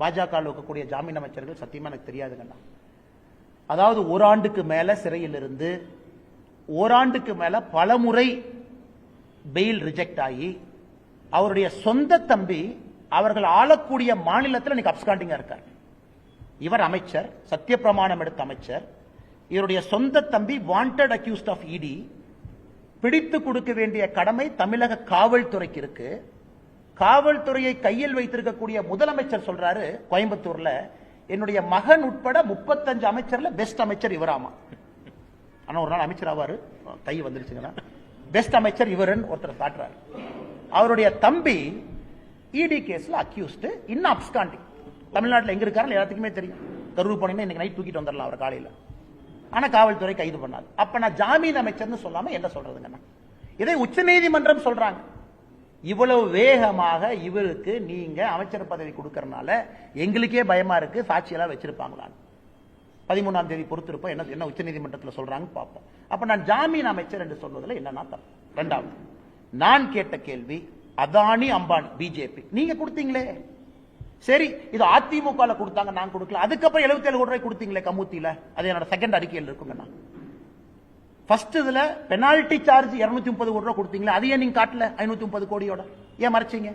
பாஜக இருக்கக்கூடிய ஜாமீன் அமைச்சர்கள் சத்தியமா எனக்கு தெரியாதுங்கண்ணா. அதாவது ஓராண்டுக்கு மேல சிறையில் இருந்து ஓராண்டுக்கு மேல பலமுறை பெயில் ரிஜெக்ட் ஆகி அவருடைய சொந்த தம்பி அவர்கள் ஆளக்கூடிய மாநிலத்தில் இன்னைக்கு அப்ஸ்காண்டிங்கா இருக்கார். இவர் அமைச்சர் சத்தியப்பிரமாணம் எடுத்த அமைச்சர். இவருடைய சொந்த தம்பி வாண்டட் அக்யூஸ்ட் ஆஃப் இடி பிடித்து கொடுக்க வேண்டிய கடமை தமிழக காவல்துறைக்கு இருக்கு. காவல்துறையை கையில் வைத்திருக்கக்கூடிய முதலமைச்சர் சொல்றாரு கோயம்புத்தூர்ல என்னுடைய மகன் உட்பட முப்பத்தஞ்சு அமைச்சர்ல பெஸ்ட் அமைச்சர் இவராமா. ஆனா ஒரு நாள் அமைச்சர் ஆவாரு. கை வந்துருச்சுங்களா? பெஸ்ட் அமைச்சர் இவருன்னு ஒருத்தர் காட்டுறாரு. அவருடைய தம்பி இடி கேஸ்ல அக்யூஸ்டு இன்னும் அப்ஸ்காண்டி தமிழ்நாட்டில் எங்க இருக்காரு எல்லாத்துக்குமே தெரியும். கரூர் போனீங்கன்னா இன்னைக்கு நைட் தூக்கிட்டு வந்துடலாம் அவர் காலையில். ஆனா காவல்துறை கைது பண்ணாது. அப்ப நான் ஜாமீன் அமைச்சர்னு சொல்லாம என்ன சொல்றதுங்கண்ணா இதை உச்சநீதிமன்றம் சொல்றாங்க. இவ்வளவு வேகமாக இவருக்கு நீங்க அமைச்சர் பதவி கொடுக்கறனால எங்களுக்கே பயமா இருக்கு சாட்சியெல்லாம் வச்சிருப்பாங்களான்னு பதிமூணாம் தேதி பொறுத்திருப்போம் என்ன என்ன உச்சநீதிமன்றத்தில் சொல்றாங்கன்னு பார்ப்போம். அப்ப நான் ஜாமீன் அமைச்சர் என்று சொல்வதில் என்னன்னா தப்பு. ரெண்டாவது நான் கேட்ட கேள்வி அதானி அம்பானி பிஜேபி நீங்க கொடுத்தீங்களே. சரி இது அதிமுக கொடுத்தாங்க நான் கொடுக்கல. அதுக்கப்புறம் 77 கோடி ரூபாய் கொடுத்தீங்களே கமுத்தியில. அது என்னோட செகண்ட் அறிக்கையில் இருக்குங்க நான். ஃபர்ஸ்ட் இதுல பெனால்டி சார்ஜ் 230 முப்பது கோடி ரூபா கொடுத்தீங்களா அதையே நீங்க காட்டல 530 முப்பது கோடியோட. ஏன் மறைச்சீங்க?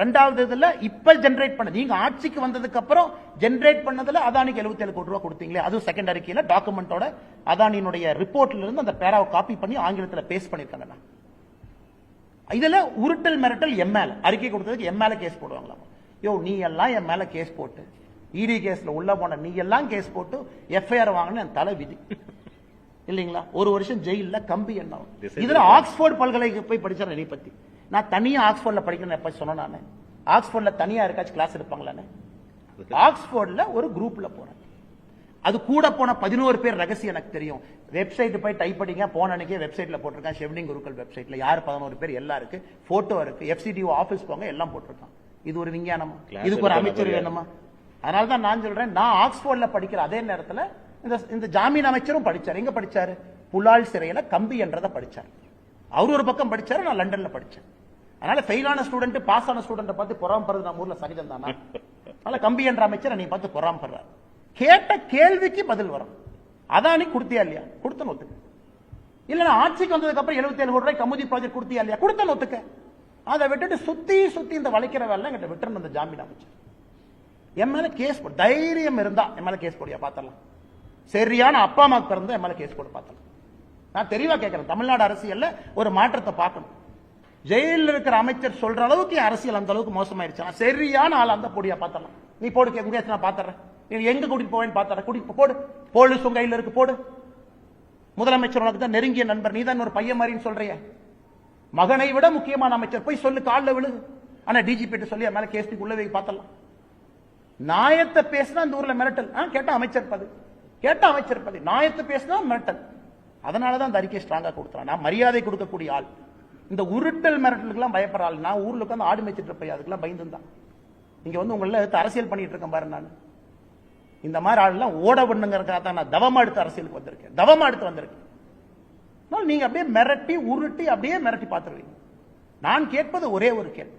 ரெண்டாவது இதுல இப்ப ஜென்ரேட் பண்ண நீங்க ஆட்சிக்கு வந்ததுக்கு அப்புறம் ஜென்ரேட் பண்ணதுல அதானிக்கு 77 கோடி ரூபா கொடுத்தீங்களே அதுவும் செகண்ட் அறிக்கையில டாக்குமெண்டோட அதானியினுடைய ரிப்போர்ட்ல இருந்து அந்த பேராவை காப்பி பண்ணி ஆங்கிலத்தில் பேஸ் பண்ணிருக்காங்க நான் இதுல உருட்டல் மிரட்டல் எம்எல் அறிக்கை கொடுத்ததுக்கு எம் கேஸ் போடுவாங்களாம். யோ நீ எல்லாம் என் மேல கேஸ் போட்டு இடி கேஸ்ல உள்ள போன நீ எல்லாம் கேஸ் போட்டு எஃப்ஐஆர் வாங்கின என் தலை விதி. இல்லைங்களா? ஒரு வருஷம் ஜெயில்ல கம்பி என்ன? இதுல ஆக்ஸ்போர்ட் பல்கலைக்கு போய் படிச்சார் என்னை பத்தி. நான் தனியா ஆக்ஸ்போர்ட்ல படிக்கணும் எப்ப சொன்னேன் நானு? ஆக்ஸ்போர்ட்ல தனியா இருக்காச்சும் கிளாஸ் எடுப்பாங்களான்னு ஆக்ஸ்போர்ட்ல ஒரு குரூப்ல போறேன். அது கூட போன பதினோரு பேர் ரகசியம் எனக்கு தெரியும். வெப்சைட் போய் டைப் படிங்க போன அன்னைக்கே வெப்சைட்ல போட்டிருக்கான். ஷெவ்னிங் குருக்கள் வெப்சைட்ல யார் பதினோரு பேர்? எல்லாம் இருக்கு. போட்டோ இருக்கு. எஃப்சிடிஓ ஆபீஸ் போங்க எல்லாம் போட்டிருக்கான். இது ஒரு விஞ்ஞானமா? இதுக்கு ஒரு அமைச்சர் வேணுமா? அதனால தான் நான் சொல்றேன் நான் ஆக்ஸ்போர்ட்ல படிக்கிற அதே நேரத்துல இந்த இந்த ஜாமீன் அமைச்சரும் படிச்சார். எங்க படிச்சாரு? புலால் சிறையில கம்பி என்றதை படிச்சார். அவர் ஒரு பக்கம் படிச்சாரு நான் லண்டன்ல படிச்சேன். அதனால ஃபெயிலான ஸ்டூடெண்ட் பாஸ் ஆன ஸ்டூடெண்ட் பார்த்து பொறாமப்படுறது நம்ம ஊர்ல சரிதம் தானா? அதனால கம்பி என்ற அமைச்சர் நீ பார்த்து பொறாமப்படுறாரு கேட்ட கேள்விக்கு பதில் வரும். அதானி கொடுத்தியா இல்லையா? கொடுத்தன ஒத்துக்க. இல்ல ஆட்சிக்கு வந்ததுக்கு அப்புறம் 77 கோடி ரூபாய் கமுதி ப்ராஜெக்ட் கொடுத்தியா இல்லையா? கொடுத்தன ஒத்துக்க. அதை விட்டுட்டு சுத்தி சுத்தி இந்த வளைக்கிற வேலை என்கிட்ட விட்டுறணும் அந்த ஜாமீன் அமைச்சர். என் மேல கேஸ் போடு தைரியம் இருந்தா என் மேல கேஸ் போடியா பார்த்தலாம் சரியான அப்பா அம்மாக்கு பிறந்து என் கேஸ் போட்டு பார்த்தலாம் நான் தெளிவாக கேட்குறேன். தமிழ்நாடு அரசியல்ல ஒரு மாற்றத்தை பார்க்கணும். ஜெயிலில் இருக்கிற அமைச்சர் சொல்ற அளவுக்கு அரசியல் அந்த அளவுக்கு மோசமாயிருச்சு. சரியான ஆள் அந்த பொடியா பார்த்தலாம் நீ போடு எங்கேயாச்சும் நான் பார்த்துறேன் நீ எங்க கூட்டிட்டு போவேன்னு பாத்துறேன் கூட்டிட்டு போடு. போலீஸ் உங்க கையில் இருக்கு போடு. முதலமைச்சர் உனக்கு தான் நெருங்கிய நண்பர். நீ தான் ஒரு பையன் மாதிரின்னு சொல்றிய. மகனை விட முக்கியமான அமைச்சர். போய் சொல்லு காலில் விழுது ஆனா டிஜிபி சொல்லி என் மேல கேஸ் உள்ள போய் பார்த்தலாம் நாயத்தை பேசினா அந்த ஊர்ல மிரட்டல். ஆ, கேட்டா அமைச்சர் பது கேட்ட அமைச்சர் பதவி நாயத்து பேசினா மிரட்டல். அதனாலதான் அந்த அறிக்கை ஸ்ட்ராங்கா கொடுத்தான் நான் மரியாதை கொடுக்கக்கூடிய ஆள். இந்த உருட்டல் மிரட்டலுக்கெல்லாம் பயப்படுற ஆள். நான் ஊர்ல உட்காந்து ஆடு மேய்ச்சிட்டு இருப்பேன். அதுக்கெல்லாம் பயந்து தான் வந்து உங்களை எடுத்து அரசியல் பண்ணிட்டு இருக்கேன் பாரு நான். இந்த மாதிரி ஆள்லாம் ஓட பண்ணுங்கிறதுக்காக தான் நான் தவமா எடுத்து அரசியலுக்கு வந்திருக்கேன். தவமா எடுத்து வந்திருக்கேன். அதனால் நீங்க அப்படியே மிரட்டி உருட்டி அப்படியே மிரட்டி பார்த்துருவீங்க. நான் கேட்பது ஒரே ஒரு கேள்வி.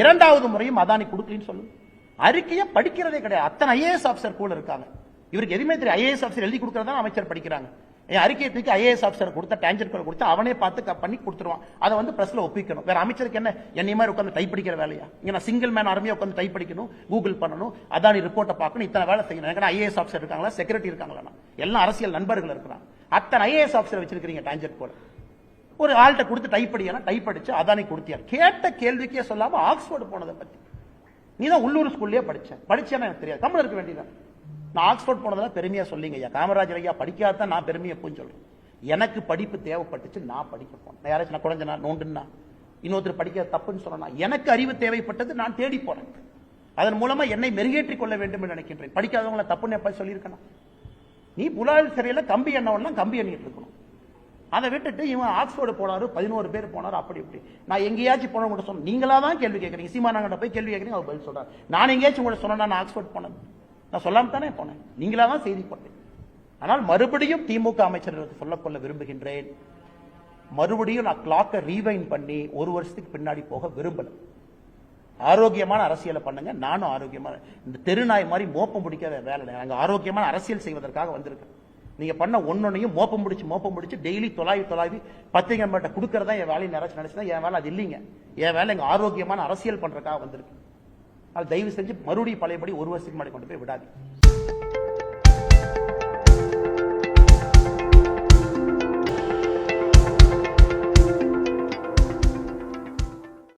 இரண்டாவது முறையும் அதானி கொடுக்கலன்னு சொல்லுங்க அறிக்கையை படிக்கிறதே கிடையாது. அத்தனை ஐஏஎஸ் ஆஃபீஸர் கூட இருக்காங்க. இவருக்கு எதுவுமே தெரியும் ஐஏஎஸ் ஆஃபீஸர் எழுதி கொடுக்கறதா அமைச்சர் படிக்கிறாங்க. என் அறிக்கையை தூக்கி ஐஏஎஸ் ஆஃபீஸர் கொடுத்த டேஞ்சர் கொடுத்து அவனே பார்த்து பண்ணி கொடுத்துருவான். அதை வந்து பிரஸ்ல ஒப்பிக்கணும். வேற அமைச்சருக்கு என்ன? என்னை மாதிரி உட்காந்து டைப் படிக்கிற வேலையா? இங்கே நான் சிங்கிள் மேன் ஆர்மியா உட்காந்து டைப் படிக்கணும் கூகுள் பண்ணணும் அதானி ரிப்போர்ட்டை பார்க்கணும் இத்தனை வேலை செய்யணும். எனக்கு ஐஏஎஸ் ஆஃபீஸர் இருக்காங்களா? செக்ரட்டரி இருக்காங்களா? எல்லாம் அரசியல் நண்பர்கள் இருக்கிறாங்க. அத்தனை ஐஏஎஸ் ஆஃபீஸர் வச்சிருக்கிறீங்க டேஞ்சர் கோல் ஒரு ஆள்கிட்ட கொடுத்து டைப் படிக்கணும் டைப் அடிச்சு அதானி கொடுத்தியார் கேட்ட கேள்விக்கே சொல்லாம ஆக்ஸ்போர்டு போனதை பத்தி. நீ தான் உள்ளூர் ஸ்கூல்லயே படிச்ச. படிச்சேன்னா எனக்கு தெரியாது. தமிழ் இருக்க வேண்டியதான் நான் ஆக்ஸ்போர்ட் போனதெல்லாம் பெருமையா சொல்லிங்க ஐயா. காமராஜர் ஐயா படிக்காதான் நான் பெருமையை போய் சொல்றேன் எனக்கு படிப்பு தேவைப்பட்டுச்சு நான் படிக்க போனேன். நான் யாராச்சும் நான் குழஞ்சனா நோண்டுன்னா இன்னொருத்தர் படிக்க தப்புன்னு சொன்னா எனக்கு அறிவு தேவைப்பட்டது நான் தேடி போனேன். அதன் மூலமா என்னை மெருகேற்றிக் கொள்ள வேண்டும் என்று நினைக்கின்றேன். படிக்காதவங்கள தப்புன்னு எப்ப சொல்லியிருக்கணும் நீ புலால் சிறையில கம்பி எண்ணவெல்லாம் கம்பி எண்ணிட்டு இருக்கணும். அதை விட்டுட்டு இவன் ஆக்ஸ்போர்டு போனாரு பதினோரு பேர் போனாரு அப்படி இப்படி. நான் எங்கேயாச்சும் போன கூட சொன்னேன் நீங்களா தான் கேள்வி கேட்குறீங்க. சீமானாங்கிட்ட போய் கேள்வி கேட்குறீங்க அவர் பதில் சொல்றாரு. நான் எங்கேயாச்சும் கூட சொன்னா நான் ஆக்ஸ்போர்ட் போனேன். நான் சொல்லாம தானே போனேன். நீங்களா தான் செய்தி போட்டேன். ஆனால் மறுபடியும் திமுக அமைச்சர்களுக்கு சொல்லக்கொள்ள விரும்புகின்றேன். மறுபடியும் நான் கிளாக்கை ரீவைன் பண்ணி ஒரு வருஷத்துக்கு பின்னாடி போக விரும்பல. ஆரோக்கியமான அரசியலை பண்ணுங்க. நானும் ஆரோக்கியமான இந்த தெருநாய் மாதிரி மோப்பம் பிடிக்காத வேலை அங்கே ஆரோக்கியமான அரசியல் செய்வதற்காக வந்திருக்கேன் நீங்க பண்ண ஒன்னொன்னையும் மோப்பம் பிடிச்சி மோப்பம் பிடிச்சி டெய்லி தொலாவி தொலாவி பத்திரிகை மட்டும் கொடுக்கறதா என் வேலையை நினைச்சு நினைச்சுதான் என் வேலை. அது இல்லைங்க. என் வேலை எங்க ஆரோக்கியமான அரசியல் பண்றதுக்காக வந்திருக்கு. அதனால் தயவு செஞ்சு மறுபடியும் பழையபடி ஒரு வருஷத்துக்கு முன்னாடி கொண்டு போய் விடாது